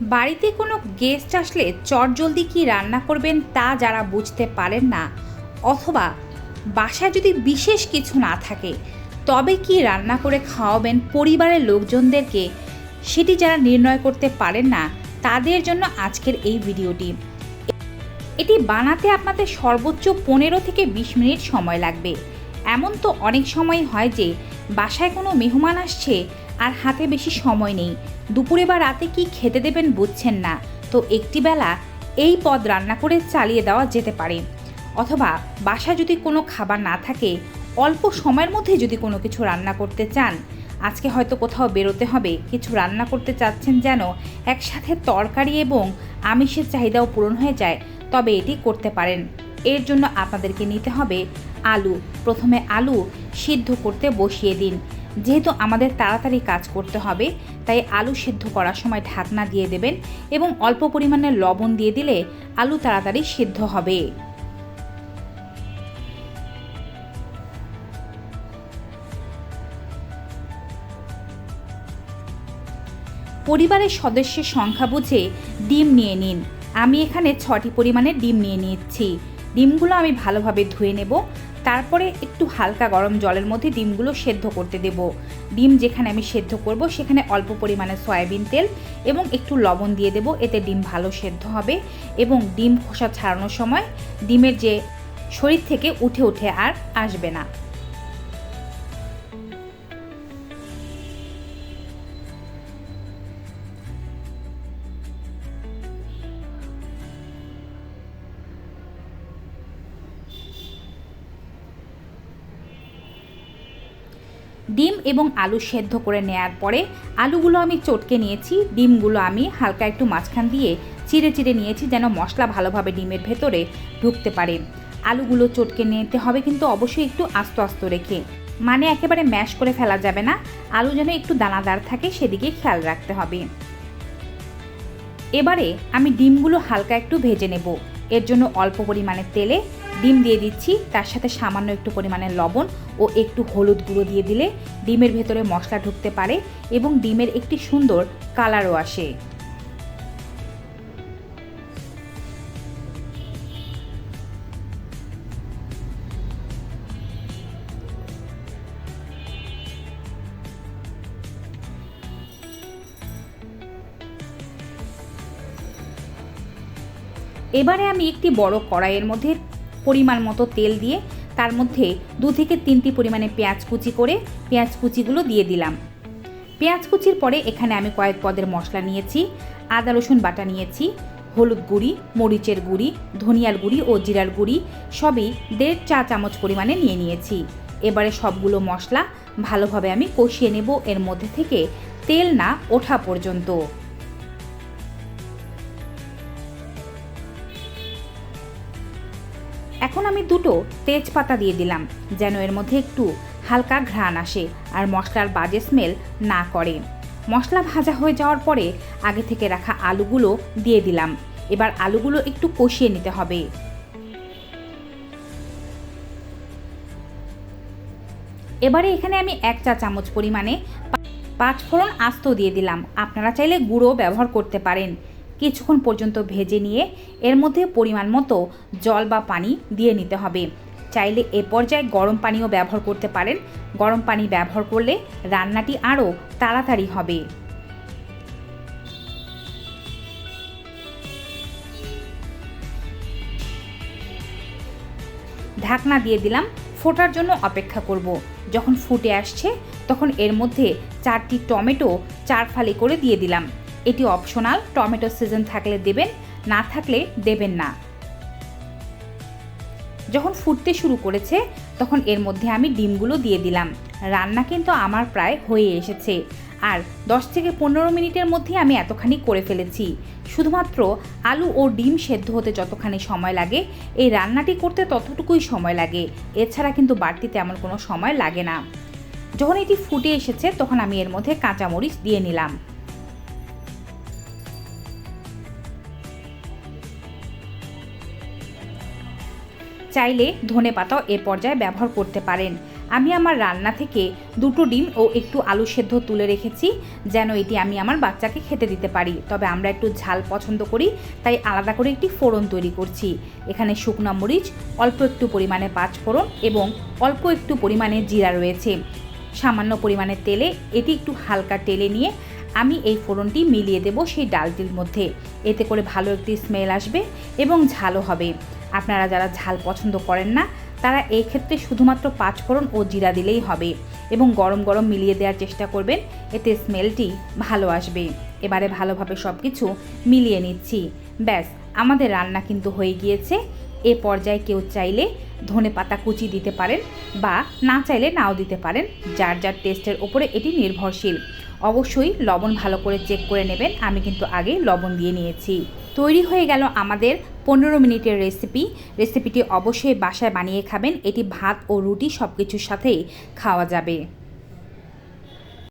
বাড়িতে কোনো গেস্ট আসলে চটজলদি কি রান্না করবেন তা যারা বুঝতে পারেন না, অথবা বাসায় যদি বিশেষ কিছু না থাকে, তবে কি রান্না করে খাওয়াবেন পরিবারের লোকজনদেরকে, সেটি যারা নির্ণয় করতে পারেন না, তাদের জন্য আজকের এই ভিডিওটি। এটি বানাতে আপনাদের সর্বোচ্চ পনেরো থেকে বিশ মিনিট সময় লাগবে। এমন তো অনেক সময় হয় যে, বাসায় কোনো মেহমান আসছে আর হাতে বেশি সময় নেই। দুপুরে বা রাতে কি খেতে দেবেন বুঝছেন না। তো একটি বেলা এই পদ রান্না করে চালিয়ে দেওয়া যেতে পারে। অথবা বাসা যদি কোনো খাবার না থাকে, অল্প সময়ের মধ্যে যদি কোনো কিছু রান্না করতে চান, আজকে হয়তো কোথাও বেরোতে হবে, কিছু রান্না করতে চাচ্ছেন যেন একসাথে তরকারি এবং আমিষের চাহিদাও পূরণ হয়ে যায়, তবে এটি করতে পারেন। এর জন্য আপনাদেরকে নিতে হবে আলু। প্রথমে আলু সিদ্ধ করতে বসিয়ে দিন। যেহেতু আমাদের তাড়াতাড়ি কাজ করতে হবে, তাই আলু সিদ্ধ করার সময় ঢাকনা দিয়ে দেবেন এবং অল্প পরিমাণে লবণ দিয়ে দিলে আলু তাড়াতাড়ি সিদ্ধ হবে। পরিবারের সদস্যের সংখ্যা বুঝে ডিম নিয়ে নিন। আমি এখানে ছটি পরিমাণে ডিম নিয়ে নিচ্ছি। ডিমগুলো আমি ভালোভাবে ধুয়ে নেব। তারপরে একটু হালকা গরম জলের মধ্যে ডিমগুলো সেদ্ধ করতে দেব। ডিম যেখানে আমি সেদ্ধ করব সেখানে অল্প পরিমাণে সয়াবিন তেল এবং একটু লবণ দিয়ে দেব, এতে ডিম ভালো সেদ্ধ হবে এবং ডিম খোসা ছাড়ানোর সময় ডিমের যে শরীর থেকে উঠে উঠে আর আসবে না। ডিম এবং আলু সেদ্ধ করে নেয়ার পরে আলুগুলো আমি চটকে নিয়েছি। ডিমগুলো আমি হালকা একটু মাঝখান দিয়ে চিড়ে চিড়ে নিয়েছি যেন মশলা ভালোভাবে ডিমের ভেতরে ঢুকতে পারে। আলুগুলো চটকে নিতে হবে কিন্তু অবশ্যই একটু আস্ত আস্ত রেখে। মানে একেবারে ম্যাশ করে ফেলা যাবে না। আলু যেন একটু দানাদার থাকে সেদিকে খেয়াল রাখতে হবে। এবারে আমি ডিমগুলো হালকা একটু ভেজে নেব। এর জন্য অল্প পরিমাণে তেলে ডিম দিয়ে দিচ্ছি। তার সাথে সামান্য একটু পরিমাণে লবণ ও একটু হলুদ গুঁড়ো দিয়ে দিলে ডিমের ভেতরে মশলা ঢুকতে পারে এবং ডিমের একটি সুন্দর কালারও আসে। এবারে আমি একটি বড় কড়াইয়ের মধ্যে পরিমাণ মতো তেল দিয়ে তার মধ্যে দু থেকে তিনটি পরিমাণে পেঁয়াজ কুচি করে পেঁয়াজ কুচিগুলো দিয়ে দিলাম। পেঁয়াজ কুচির পরে এখানে আমি কয়েক পদের মশলা নিয়েছি, আদা, রসুন বাটা নিয়েছি, হলুদ গুঁড়ি, মরিচের গুঁড়ি, ধনিয়ার গুঁড়ি ও জিরার গুঁড়ি সবই দেড় চা চামচ পরিমাণে নিয়ে নিয়েছি। এবারে সবগুলো মশলা ভালোভাবে আমি কষিয়ে নেব এর মধ্যে থেকে তেল না ওঠা পর্যন্ত। এখন আমি দুটো তেজপাতা দিয়ে দিলাম, যেন এর মধ্যে একটু হালকা ঘ্রাণ আসে আর মশলার বাজে স্মেল না করে। মশলা ভাজা হয়ে যাওয়ার পরে আগে থেকে রাখা আলুগুলো দিয়ে দিলাম। এবার আলুগুলো একটু কষিয়ে নিতে হবে। এবারে এখানে আমি এক চা চামচ পরিমাণে পাঁচ ফোড়ন আস্ত দিয়ে দিলাম। আপনারা চাইলে গুঁড়ো ব্যবহার করতে পারেন। কিছুক্ষণ পর্যন্ত ভেজে নিয়ে এর মধ্যে পরিমাণ মতো জল বা পানি দিয়ে নিতে হবে। চাইলে এ পর্যায়ে গরম পানিও ব্যবহার করতে পারেন। গরম পানি ব্যবহার করলে রান্নাটি আরও তাড়াতাড়ি হবে। ঢাকনা দিয়ে দিলাম, ফোটার জন্য অপেক্ষা করব। যখন ফুটে আসছে, তখন এর মধ্যে চারটি টমেটো চার ফালি করে দিয়ে দিলাম। এটি অপশনাল টমেটো সিজন থাকলে দেবেন, না থাকলে দেবেন না। যখন ফুটতে শুরু করেছে, তখন এর মধ্যে আমি ডিমগুলো দিয়ে দিলাম। রান্না কিন্তু আমার প্রায় হয়ে এসেছে। আর 10 থেকে পনেরো মিনিটের মধ্যে আমি এতখানি করে ফেলেছি। শুধুমাত্র আলু ও ডিম সেদ্ধ হতে যতখানি সময় লাগে, এই রান্নাটি করতে ততটুকুই সময় লাগে। এছাড়া কিন্তু বাড়তি তেমন কোনো সময় লাগে না। যখন এটি ফুটে এসেছে, তখন আমি এর মধ্যে কাঁচামরিচ দিয়ে নিলাম। চাইলে ধনে পাতাও এ পর্যায়ে ব্যবহার করতে পারেন। আমি আমার রান্না থেকে দুটো ডিম ও একটু আলু সেদ্ধ তুলে রেখেছি, যেন এটি আমি আমার বাচ্চাকে খেতে দিতে পারি। তবে আমরা একটু ঝাল পছন্দ করি, তাই আলাদা করে একটি ফোড়ন তৈরি করছি। এখানে শুকনো মরিচ, অল্প একটু পরিমাণে পাঁচ ফোড়ন এবং অল্প একটু পরিমাণে জিরা রয়েছে। সামান্য পরিমাণে তেলে এটি একটু হালকা তেলে নিয়ে আমি এই ফোড়নটি মিলিয়ে দেব সেই ডালটির মধ্যে। এতে করে ভালো একটি স্মেল আসবে এবং ঝালও হবে। আপনারা যারা ঝাল পছন্দ করেন না, তারা এই ক্ষেত্রে শুধুমাত্র পাঁচফোড়ন ও জিরা দিলেই হবে এবং গরম গরম মিলিয়ে দেওয়ার চেষ্টা করবেন, এতে স্মেলটি ভালো আসবে। এবারে ভালোভাবে সব কিছু মিলিয়ে নিচ্ছি। ব্যাস, আমাদের রান্না কিন্তু হয়ে গিয়েছে। এ পর্যায়ে কেউ চাইলে ধনে পাতা কুচি দিতে পারেন বা না চাইলে নাও দিতে পারেন, যার যার টেস্টের ওপরে এটি নির্ভরশীল। অবশ্যই লবণ ভালো করে চেক করে নেবেন, আমি কিন্তু আগে লবণ দিয়ে নিয়েছি। তৈরি হয়ে গেল আমাদের পনেরো মিনিটের রেসিপি রেসিপিটি অবশ্যই বাসায় বানিয়ে খাবেন। এটি ভাত ও রুটি সব কিছুর সাথেই খাওয়া যাবে।